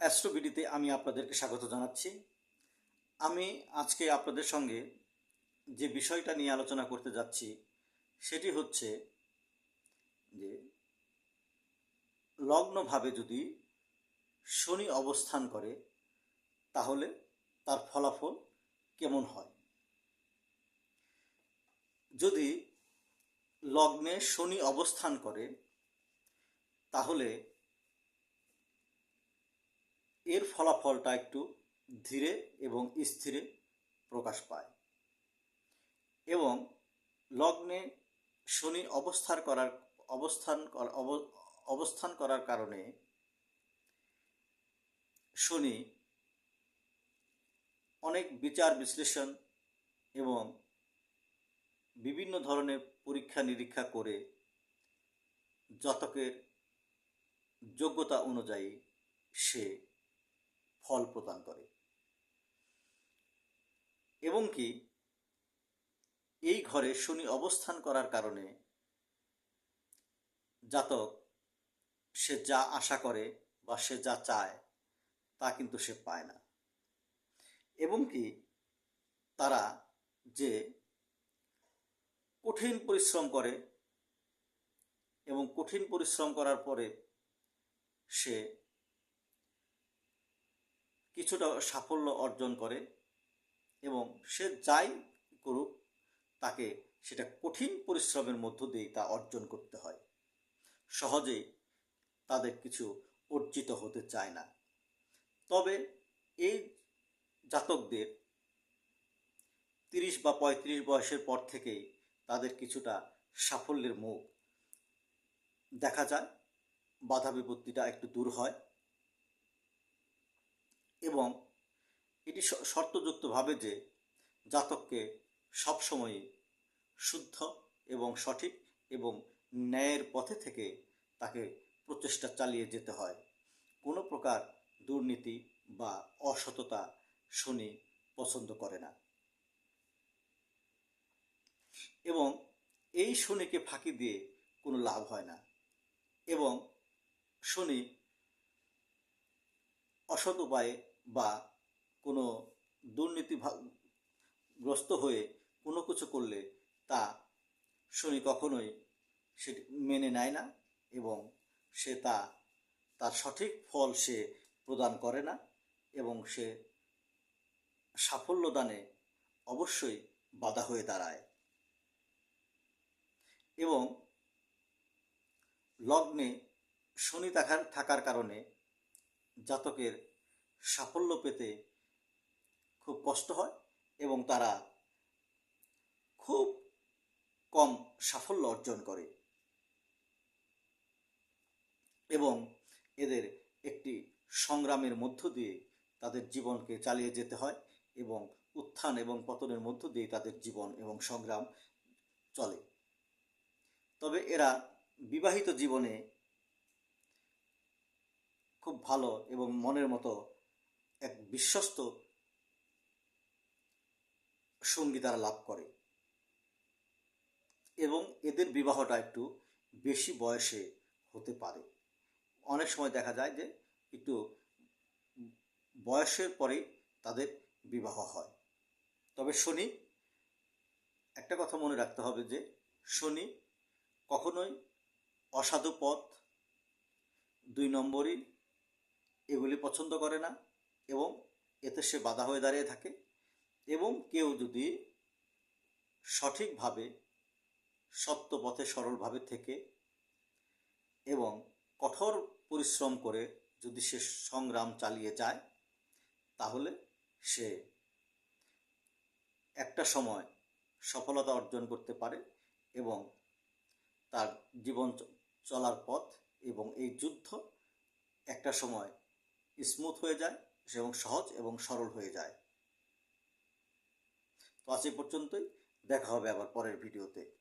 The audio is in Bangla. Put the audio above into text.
অ্যাস্ট্রোবিডিতে আমি আপনাদেরকে স্বাগত জানাচ্ছি। আমি আজকে আপনাদের সঙ্গে যে বিষয়টা নিয়ে আলোচনা করতে যাচ্ছি, সেটি হচ্ছে যে লগ্নভাবে যদি শনি অবস্থান করে, তাহলে তার ফলাফল কেমন হয়? যদি লগ্নে শনি অবস্থান করে, তাহলে এর ফলাফলটা একটু ধীরে এবং স্থিরে প্রকাশ পায়। এবং লগ্নে শনি অবস্থান করার, অবস্থান অবস্থান করার কারণে শনি অনেক বিচার, বিশ্লেষণ এবং বিভিন্ন ধরনের পরীক্ষা নিরীক্ষা করে জাতকের যোগ্যতা অনুযায়ী সে ফল প্রদান করে। এবং কি, এই ঘরে শনি অবস্থান করার কারণে জাতক সে যা আশা করে বা সে যা চায়, তা কিন্তু সে পায় না। এবং কি, তারা যে কঠিন পরিশ্রম করে এবং কঠিন পরিশ্রম করার পরে সে কিছুটা সাফল্য অর্জন করে এবং সে যাই করুক, তাকে সেটা কঠিন পরিশ্রমের মধ্য দিয়ে তা অর্জন করতে হয়। সহজেই তাদের কিছু অর্জিত হতে চায় না। তবে এই জাতকদের তিরিশ বা পঁয়ত্রিশ বয়সের পর থেকেই তাদের কিছুটা সাফল্যের মুখ দেখা যায়। বাধা বিপত্তিটা একটু দূর হয়। এবং এটি শর্তযুক্তভাবে যে জাতককে সবসময়ই শুদ্ধ এবং সঠিক এবং ন্যায়ের পথে থেকে তাকে প্রচেষ্টা চালিয়ে যেতে হয়। কোনো প্রকার দুর্নীতি বা অসততা শনি পছন্দ করে না। এবং এই শনিকে ফাঁকি দিয়ে কোনো লাভ হয় না। এবং শনি অসৎ উপায়ে বা কোনো দুর্নীতি গ্রস্ত হয়ে কোনো কিছু করলে তা শনি কখনোই সেটি মেনে নেয় না এবং সে তা, তার সঠিক ফল সে প্রদান করে না এবং সে সাফল্য দানে অবশ্যই বাধা হয়ে দাঁড়ায়। এবং লগ্নে শনি থাকার থাকার কারণে জাতকের সাফল্য পেতে খুব কষ্ট হয় এবং তারা খুব কম সাফল্য অর্জন করে। এবং এদের একটি সংগ্রামের মধ্য দিয়ে তাদের জীবনকে চালিয়ে যেতে হয় এবং উত্থান এবং পতনের মধ্য দিয়ে তাদের জীবন এবং সংগ্রাম চলে। তবে এরা বিবাহিত জীবনে খুব ভালো এবং মনের মতো এক বিশ্বস্ত সঙ্গী তারা লাভ করে। এবং এদের বিবাহটা একটু বেশি বয়সে হতে পারে। অনেক সময় দেখা যায় যে একটু বয়সের পরেই তাদের বিবাহ হয়। তবে শনি, একটা কথা মনে রাখতে হবে যে শনি কখনোই অসাধু পথ, দুই নম্বরই এগুলি পছন্দ করে না। এবং এতে সে বাধা হয়ে দাঁড়িয়ে থাকে এবং কেউ যদি সঠিকভাবে সত্য পথে সরলভাবে থেকে এবং কঠোর পরিশ্রম করে যদি সে সংগ্রাম চালিয়ে যায়, তাহলে সে একটা সময় সফলতা অর্জন করতে পারে এবং তার জীবন চলার পথ এবং এই যুদ্ধ একটা সময় স্মুথ হয়ে যায়। এবং সহজ এবং সরল হয়ে যায়। তো আজ এই পর্যন্তই। দেখা হবে আবার পরের ভিডিওতে।